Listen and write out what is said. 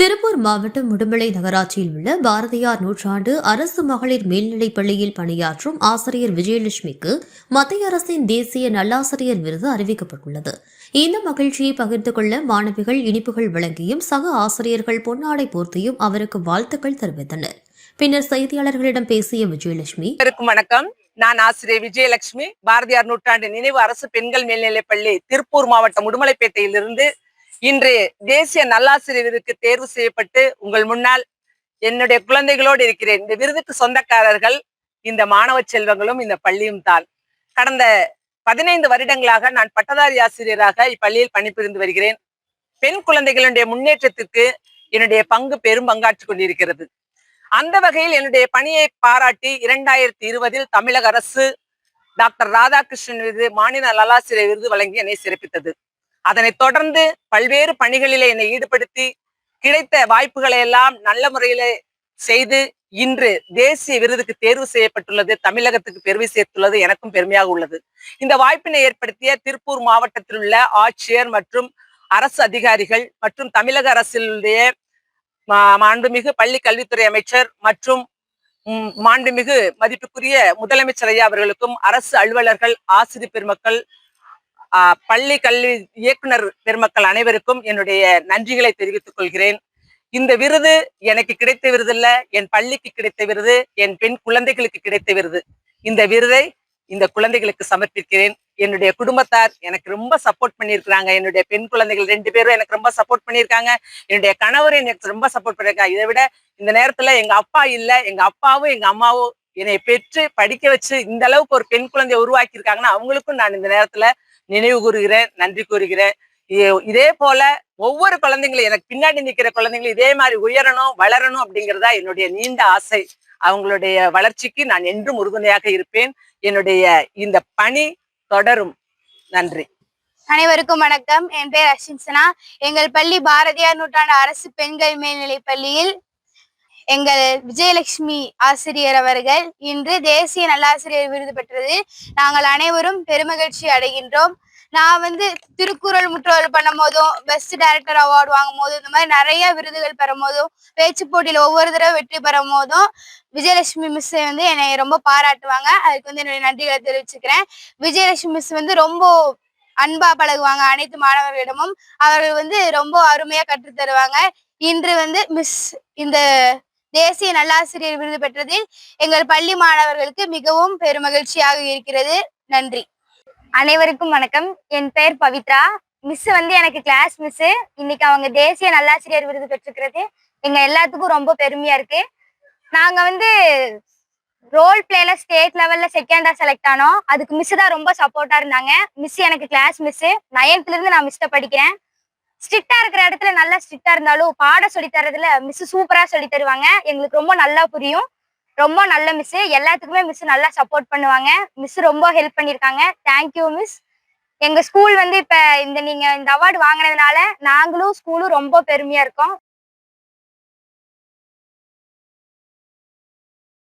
திருப்பூர் மாவட்டம் உடுமலை நகராட்சியில் உள்ள பாரதியார் நூற்றாண்டு அரசு மகளிர் மேல்நிலைப் பள்ளியில் பணியாற்றும் ஆசிரியர் விஜயலட்சுமிக்கு மத்திய அரசின் தேசிய நல்லாசிரியர் விருது அறிவிக்கப்பட்டுள்ளது. இந்த மகிழ்ச்சியை பகிர்ந்து கொள்ள மாணவிகள் இனிப்புகள் வழங்கியும் சக ஆசிரியர்கள் பொன்னாடை போர்த்தியும் அவருக்கு வாழ்த்துக்கள் தெரிவித்தனர். பின்னர் செய்தியாளர்களிடம் பேசிய விஜயலட்சுமி வணக்கம். நான் ஆசிரியர் விஜயலட்சுமி. பாரதியார் நூற்றாண்டு நினைவு அரசு பெண்கள் மேல்நிலைப் பள்ளி திருப்பூர் மாவட்டம் உடுமலைப்பேட்டையிலிருந்து இன்று தேசிய நல்லாசிரியர் விருதுக்கு தேர்வு செய்யப்பட்டு உங்கள் முன்னால் என்னுடைய குழந்தைகளோடு இருக்கிறேன். இந்த விருதுக்கு சொந்தக்காரர்கள் இந்த மாணவ செல்வங்களும் இந்த பள்ளியும் தான். கடந்த பதினைந்து வருடங்களாக நான் பட்டதாரி ஆசிரியராக இப்பள்ளியில் பணிபுரிந்து வருகிறேன். பெண் குழந்தைகளுடைய முன்னேற்றத்திற்கு என்னுடைய பங்கு பெரும் பங்காற்றிக் கொண்டிருக்கிறது. அந்த வகையில் என்னுடைய பணியை பாராட்டி இரண்டாயிரத்தி இருபதில் தமிழக அரசு டாக்டர் ராதாகிருஷ்ணன் விருது மாநில நல்லாசிரியர் விருது வழங்கி என்னை சிறப்பித்தது. அதனைத் தொடர்ந்து பல்வேறு பணிகளிலே என்னை ஈடுபடுத்தி கிடைத்த வாய்ப்புகளை எல்லாம் நல்ல முறையிலே செய்து இன்று தேசிய விருதுக்கு தேர்வு செய்யப்பட்டுள்ளது தமிழகத்துக்கு பெருமை சேர்த்துள்ளது எனக்கும் பெருமையாக உள்ளது. இந்த வாய்ப்பினை ஏற்படுத்திய திருப்பூர் மாவட்டத்தில் உள்ள ஆட்சியர் மற்றும் அரசு அதிகாரிகள் மற்றும் தமிழக அரசினுடைய மா- மாண்புமிகு பள்ளி கல்வித்துறை அமைச்சர் மற்றும் மாண்புமிகு மதிப்புக்குரிய முதலமைச்சர் ஐயா அவர்களுக்கும் அரசு அலுவலர்கள் ஆசிரியர் பெருமக்கள் பள்ளி கல்வி இயக்குனர் பெருமக்கள் அனைவருக்கும் என்னுடைய நன்றிகளை தெரிவித்துக் கொள்கிறேன். இந்த விருது எனக்கு கிடைத்த விருது இல்ல என் பள்ளிக்கு கிடைத்த விருது என் பெண் குழந்தைகளுக்கு கிடைத்த விருது. இந்த விருதை இந்த குழந்தைகளுக்கு சமர்ப்பிக்கிறேன். என்னுடைய குடும்பத்தார் எனக்கு ரொம்ப சப்போர்ட் பண்ணியிருக்கிறாங்க. என்னுடைய பெண் குழந்தைகள் ரெண்டு பேரும் எனக்கு ரொம்ப சப்போர்ட் பண்ணியிருக்காங்க. என்னுடைய கணவர் எனக்கு ரொம்ப சப்போர்ட் பண்ணியிருக்காங்க. இதை விட இந்த நேரத்துல எங்க அப்பா இல்ல எங்க அப்பாவும் எங்க அம்மாவும் என்னை பெற்று படிக்க வச்சு இந்த அளவுக்கு ஒரு பெண் குழந்தையை உருவாக்கியிருக்காங்கன்னா அவங்களுக்கும் நான் இந்த நேரத்துல நினைவு கூறுகிறேன் நன்றி கூறுகிறேன். இதே போல ஒவ்வொரு குழந்தைங்களும் எனக்கு பின்னாடி நிக்கிற குழந்தைங்களும் இதே மாதிரி உயரணும் வளரணும் அப்படிங்கிறதா என்னுடைய நீண்ட ஆசை. அவங்களுடைய வளர்ச்சிக்கு நான் என்றும் உறுதுணையாக இருப்பேன். என்னுடைய இந்த பணி தொடரும். நன்றி. அனைவருக்கும் வணக்கம். என் பேர் அஷின்சனா எங்கள் பள்ளி பாரதியார் நூற்றாண்டு அரசு பெண்கள் மேல்நிலைப் பள்ளியில் எங்கள் விஜயலட்சுமி ஆசிரியர் அவர்கள் இன்று தேசிய நல்லாசிரியர் விருது பெற்றது. நாங்கள் அனைவரும் பெருமகிழ்ச்சி அடைகின்றோம். நான் வந்து திருக்குறள் முற்றோல் பண்ணும் போதும் பெஸ்ட் டைரக்டர் அவார்டு வாங்கும் போதும் இந்த மாதிரி நிறைய விருதுகள் பெறும் போதும் பேச்சு போட்டியில ஒவ்வொரு தடவை வெற்றி பெறும் போதும் விஜயலட்சுமி மிஸ் வந்து என்னை ரொம்ப பாராட்டுவாங்க. அதுக்கு வந்து என்னுடைய நன்றிகளை தெரிவிச்சுக்கிறேன். விஜயலட்சுமி மிஸ் வந்து ரொம்ப அன்பா பழகுவாங்க அனைத்து மாணவர்களிடமும். அவர்கள் வந்து ரொம்ப அருமையா கற்றுத் தருவாங்க இன்று வந்து மிஸ் இந்த தேசிய நல்லாசிரியர் விருது பெற்றதில் எங்கள் பள்ளி மாணவர்களுக்கு மிகவும் பெருமகிழ்ச்சியாக இருக்கிறது. நன்றி. அனைவருக்கும் வணக்கம். என் பெயர் பவித்ரா. மிஸ் வந்து எனக்கு கிளாஸ் மிஸ் இன்னைக்கு அவங்க தேசிய நல்லாசிரியர் விருது பெற்றிருக்கிறது. எங்க எல்லாத்துக்கும் ரொம்ப பெருமையா இருக்கு. நாங்க வந்து ரோல் பிளேல ஸ்டேட் லெவல்ல செகண்டா செலக்ட் ஆனோம். அதுக்கு மிஸ் தான் ரொம்ப சப்போர்ட்டா இருந்தாங்க. மிஸ் எனக்கு கிளாஸ் மிஸ் நைன்த்ல இருந்து நான் மிஸ்ட படிக்கிறேன். ஸ்ட்ரிக்டா இருக்கிற இடத்துல நல்லா ஸ்ட்ரிக்டா இருந்தாலும் பாடம் சொல்லி தரதுல மிஸ் சூப்பரா சொல்லி தருவாங்க. எங்களுக்கு ரொம்ப நல்லா புரியும். ரொம்ப நல்ல மிஸ் எல்லாத்துக்குமே மிஸ் நல்லா சப்போர்ட் பண்ணுவாங்க. மிஸ் ரொம்ப ஹெல்ப் பண்ணிருக்காங்க. தேங்க்யூ மிஸ் எங்க ஸ்கூல் வந்து இப்ப இந்த நீங்க இந்த அவார்டு வாங்கினதுனால நாங்களும் ஸ்கூலும் ரொம்ப பெருமையா இருக்கோம்.